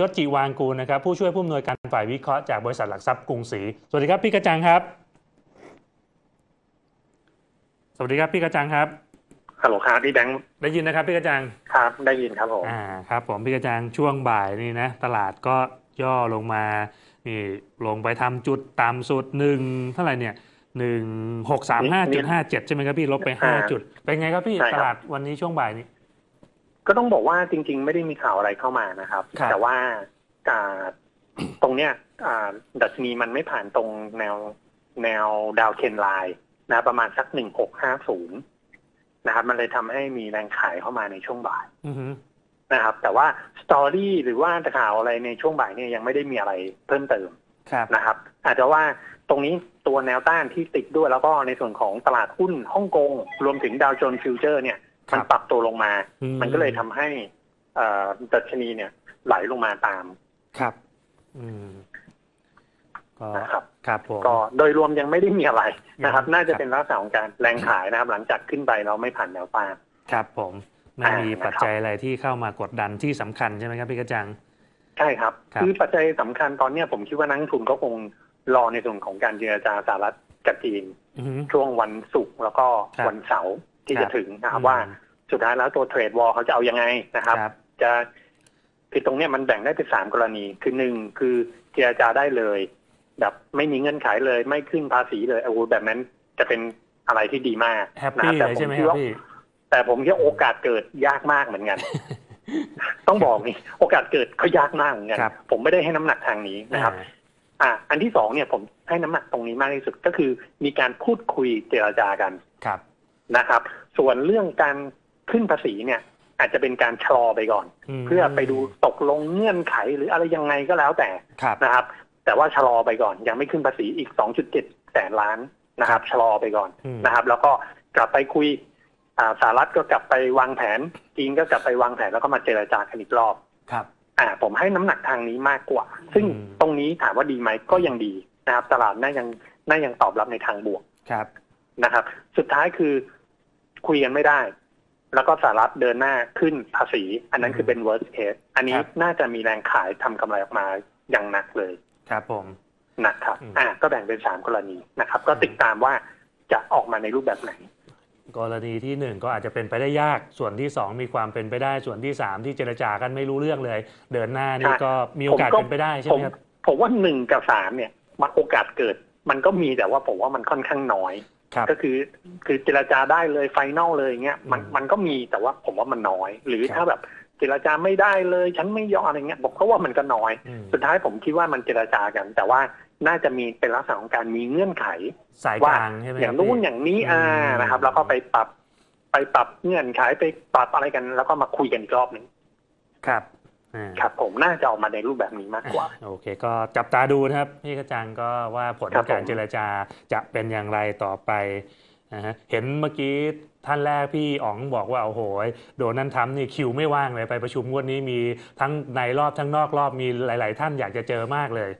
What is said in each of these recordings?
ยศจีวางกูลนะครับผู้ช่วยผู้อำนวยการฝ่ายวิเคราะห์จากบริษัทหลักทรัพย์กรุงศรีสวัสดีครับพี่กระจังครับ สวัสดีครับพี่กระจังครับฮัลโหลครับพี่แบงค์ได้ยินนะครับพี่กระจังครับได้ยินครับผมอ่าครับผมพี่กระจังช่วงบ่ายนี่นะตลาดก็ย่อลงมานี่ลงไปทำจุดต่ำสุดหนึ่งเท่าไหร่เนี่ยหนึ่งหกสามห้าจุดห้าเจ็ดใช่ไหมครับพี่ลบไปห้าจุด เป็นไงครับพี่ตลาดวันนี้ช่วงบ่ายนี้ ก็ต้องบอกว่าจริง ๆ ไม่ได้มีข่าวอะไรเข้ามานะครับ ครับ แต่ว่าอ่าตรงเนี้ยอ่าดัชนีมันไม่ผ่านตรงแนวแนวดาวเทรนไลน์นะประมาณสักหนึ่งหกห้าศูนย์นะครับ มันเลยทำให้มีแรงขายเข้ามาในช่วงบ่ายอือฮึนะครับ แต่ว่าสตอรี่หรือว่าข่าวอะไรในช่วงบ่ายเนี่ยยังไม่ได้มีอะไรเพิ่มเติม ครับ นะครับอาจจะว่าตรงนี้ตัวแนวต้านที่ติดด้วยแล้วก็ในส่วนของตลาดหุ้นฮ่องกง รวมถึงดาวโจนส์ฟิวเจอร์เนี่ยครั มันบปรับตัวลงมาอืมันก็เลยทำให้เอ่อดัชนีเนี่ย ไหลลงมาตาม ครับ อืมก็นะครับครับผมก็โดยรวมยังไม่ได้มีอะไรนะครับอืมน่าจะครับเป็นลักษณะของการแรงขายนะครับ หลังจากขึ้นไปเราไม่ผ่านแนวต้านครับ ผมไม่อ่ามีนะครับปัจจัยอะไรที่เข้ามากดดันที่สำคัญใช่ไหมครับพี่กระจัง ใช่ครับครับคือปัจจัยสำคัญตอนเนี้ยผมคิดว่านักลงทุนก็คงรอในส่วนของการเจรจาสหรัฐกับจีนอือฮึช่วงวันศุกร์แล้วก็ครับวันเสาร์ ที่ครัจะบถึงนะครับอืมว่าสุดท้ายแล้วตัวเทรดวอลเขาจะเอายังไงนะครับครับ จะคือตรงเนี้ยมันแบ่งได้เป็นสามกรณี คือหนึ่งคือเจรจาได้เลย แบบไม่มีเงื่อนไขเลย ไม่ขึ้นภาษีเลยโอ้โหแบบนั้นจะเป็นอะไรที่ดีมากแฮปนะปี้แต่เลยผใช่ไหมคิคดรับว่าพี่แต่ผมคิดว่าโอกาสเกิดยากมากเหมือนกัน ต้องบอกนี่โอกาสเกิดก็ยากมากเหมือนกันครับผมไม่ได้ให้น้ำหนักทางนี้นะครับ อ่าอะอันที่สองเนี่ยผมให้น้ำหนักตรงนี้มากที่สุดก็คือมีการพูดคุยเจรจากันครับ นะครับ ส่วนเรื่องการขึ้นภาษีเนี่ย อาจจะเป็นการชะลอไปก่อนมเพื่อไปดูตกลงเงื่อนไขหรืออะไรยังไงก็แล้วแต่ครับนะครับ แต่ว่าชะลอไปก่อน ยังไม่ขึ้นภาษีอีก 2.7 แสนล้านนะครับชะลอไปก่อนอืมนะครับ แล้วก็กลับไปคุยอ่าสหรัฐก็กลับไปวางแผนจีนก็กลับไปวางแผนแล้วก็มาเจรจากันอีกรอบครับอ่าผมให้น้ำหนักทางนี้มากกว่า ซึ่งอืมตรงนี้ถามว่าดีไหมก็ยังดีนะครับ ตลาดน่ายังน่ายังตอบรับในทางบวกครับ นะครับ สุดท้ายคือคุยกันไม่ได้ แล้วก็สหรัฐเดินหน้าขึ้นภาษี อันนั้นคือเป็น worst case อันนี้ครับน่าจะมีแรงขายทำกำไรออกมาอย่างหนักเลย ครับผมนะครับอืมอ่า ก็แบ่งเป็นสามกรณีนะครับ ก็ติดตามว่าจะออกมาในรูปแบบไหน กรณีที่หนึ่งก็อาจจะเป็นไปได้ยาก ส่วนที่สองมีความเป็นไปได้ ส่วนที่สามที่เจรจากันไม่รู้เรื่องเลย เดินหน้านี่ใช่ก็มีโอกาสผมก็เป็นไปได้ใช่ผไหมมครับ ผมว่าหนึ่งกับสามเนี่ยมันโอกาสเกิด มันก็มีแต่ว่าผมว่ามันค่อนข้างน้อยครับ ก็คือคือเจรจาได้เลยไฟนอลเลยเงี้ยมันอืมมันก็มีแต่ว่าผมว่ามันน้อย หรือครับถ้าแบบเจรจาไม่ได้เลย ฉันไม่ยอมอะไรเงี้ยบอกเขาว่ามันก็น้อยอืมสุดท้ายผมคิดว่ามันเจรจากัน แต่ว่าน่าจะมีเป็นลักษณะของการมีเงื่อนไขสายกว่าลางใช่ไหมอคย่ารังบนู้นพี่อย่างนี้อ่าอืมนะครับ แล้วก็ไปปรับไปปรับเงื่อนไขไปปรับอะไรกัน แล้วก็มาคุยกันอีกรอบหนึ่งครับอ่า ครับผมน่าจะออกมาในรูปแบบนี้มากกว่า โอเค ก็จับตาดูนะครับ พี่กระจังก็ว่าผลครับผมการเจรจาจะเป็นอย่างไรต่อไปนะฮะเห็นเมื่อกี้ท่านแรกพี่อ๋องบอกว่าโอ้โหโดนนั่นทำนี่คิวไม่ว่างเลยไปประชุมงวดนี้มีทั้งในรอบทั้งนอกรอบมีหลาย ๆ ท่านอยากจะเจอมากเลย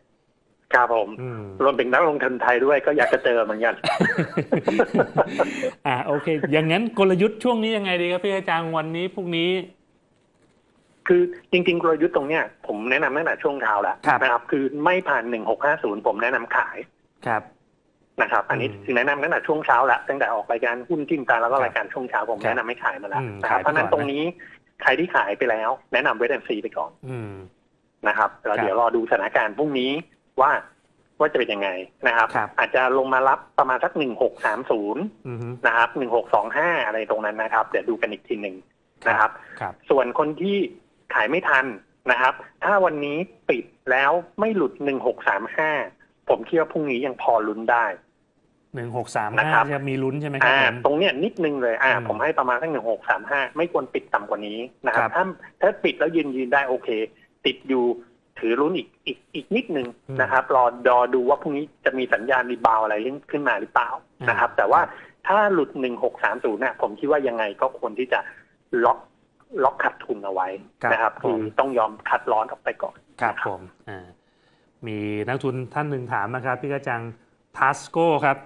ครับผมอืมรวมถึงนักลงทุนไทยด้วยก็อยากจะเจอเหมือนกันอ่าโอเค อย่างนั้นกลยุทธ์ช่วงนี้ยังไงดีครับพี่กระจังวันนี้พรุ่งนี้ คือจริงๆกลยุทธ์ตรงเนี้ยผมแนะนำตั้งแต่ช่วงเช้าแล้วครับ นะครับ คือไม่ผ่านหนึ่งหกห้าศูนย์ผมแนะนำขายครับ นะครับ อันนี้อืมคือแนะนำตั้งแต่ช่วงเช้าแล้วตั้งแต่ออกรายการหุ้นจิ้มตาแล้วก็ครับรายการช่วงเช้าผมครับแนะนำให้ขายมาแล้วอืมนะครับขายไปเพราะฉะนั้นก่อนนะ ตรงนี้ใครที่ขายไปแล้ว แนะนำเวทแอนซีไปก่อนอืม นะครับแล้วครับเดี๋ยวรอดูสถานการณ์พรุ่งนี้ว่าว่าจะเป็นยังไงนะครับ ครับ อาจจะลงมารับประมาณสักหนึ่งหกสามศูนย์ อืมฮึนะครับหนึ่งหกสองห้าอะไรตรงนั้นนะครับ เดี๋ยวดูกันอีกทีหนึ่งนะครับ ครับ ส่วนคนที่ ขายไม่ทันนะครับ ถ้าวันนี้ปิดแล้วไม่หลุดหนึ่งหกสามห้าผมคิดว่าพรุ่งนี้ยังพอลุ้นได้หนึ่งหกสามนะห้าครับจะมีลุ้นใช่ไหมครับอ่าผมตรงเนี้ยนิดนึงเลยอ่าอืมผมให้ประมาณสักหนึ่งหกสามห้าไม่ควรปิดต่ำกว่านี้นะครัครับบถ้าถ้าปิดแล้วยืนยืนได้โอเค ติดอยู่ถือลุ้นอีกอีกอีกนิดนึงอืมนะครับรอรอดูว่าพรุ่งนี้จะมีสัญญาณรีบาวด์อะไรขึ้นมาหรือเปล่าอ่านนะครับ แต่ว่าถ้าหลุดหนึ่งหกสามศูนย์เนี่ยผมคิดว่ายังไงก็ควรที่จะล็อก ล็อกขัดทุนเอาไว้นะครับผคือมต้องยอมคัดร้อนออกไปก่อนครับผมอ่ามีนักทุนท่านหนึ่งถามนะครับ พี่กระจังทัสโก้ครับ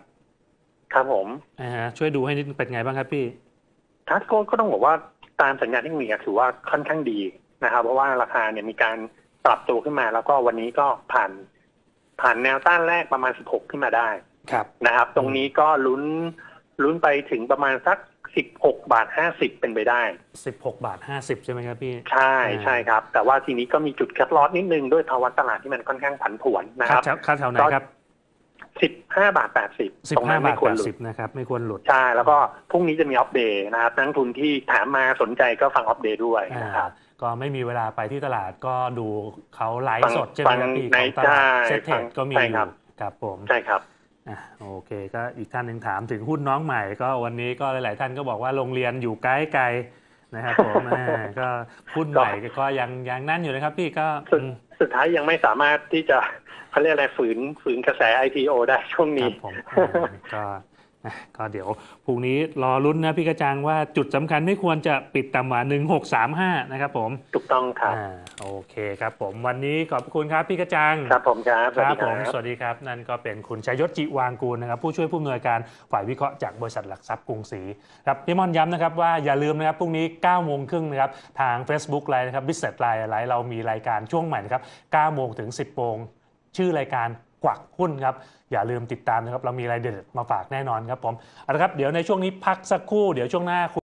ครับผมอ่าฮะช่วยดูให้นิดเป็นไงบ้างครับพี่ทัสโก้ก็ต้องบอกว่าตามสัญญาณเทคนิคอะถือว่าค่อนข้างดีนะครับ เพราะว่าราคาเนี่ยมีการปรับตัวขึ้นมา แล้วก็วันนี้ก็ผ่านผ่านแนวต้านแรกประมาณ 16 ขึ้นมาได้ครับนะครับ ตรงนี้ก็ลุ้นลุ้นไปถึงประมาณสัก 16 บาท 50 เป็นไปได้ 16 บาท 50 ใช่ไหมครับพี่ ใช่อ่าใช่ครับ แต่ว่าทีนี้ก็มีจุดคัดลอสนิดนึงด้วยภาวะตลาดที่มันค่อนข้างผันผวนนะคครัรับบค่าแถวไหนครับ15บาท80ตรงนั้น15บาไม่ทควรหลุด80นะครับ ไม่ควรหลุด ใช่ แล้วก็พรุ่งนี้จะมีอัปเดตนะครับ นักลงทุนที่ถามมาสนใจก็ฟังอัปเดตด้วยอ่านะครับ ก็ไม่มีเวลาไปที่ตลาดก็ดูเขาไลฟัฟ์งสดใช่ไหมครับฟังพี่ในของตลาดใช่เซ็ตเทฟัดงก็มีใช่อครัยู่บครับผม ใช่ครับ อะโอเคก็อีกท่านหนึ่งถามถึงหุ้นน้องใหม่ ก็วันนี้ก็หลาย ๆ ท่านก็บอกว่าโรงเรียนอยู่ไกลไกลๆนะครับผมอ่าก็หุ้นใหม่ก็ยังยังนั่นอยู่นะครับ พี่ก็สุดอืมสุดท้ายยังไม่สามารถที่จะเขาเรียกอะไรฝืนฝืนกระแส IPO ได้ช่วงคนี้รับผมอ่าก็ อะก็เดี๋ยวพรุ่งนี้รอลุ้นนะพี่กระจังว่าจุดสำคัญไม่ควรจะปิดต่ำกว่า1635 นะครับผม ถูกต้องครับอ่าโอเคครับผมวันนี้ขอบคุณครับพี่กระจัง ครับผมครับสควัสรับดีผคมรับสวัสดีครับ นั่นก็เป็นคุณชัยยศจิวางกูลนะครับ ผู้ช่วยผู้อำนวยการฝ่ายวิเคราะห์จากบริษัทหลักทรัพย์กรุงศรีครับพี่มอนย้ำนะครับว่าอย่าลืมนะครับพรุ่งนี้9โมงครึ่งนะครับทาง Facebook ไลน์นะครับ Business Line ไลน์เรามีรายการช่วงใหม่นะครับ9โมงถึง 10โมงชื่อรายการก วักหุ้นครับอย่าลืมติดตามนะครับเรามีรายเด็ดมาฝากแน่นอนครับผมเอาละครับเดี๋ยวในช่วงนี้พักสักครู่เดี๋ยวช่วงหน้า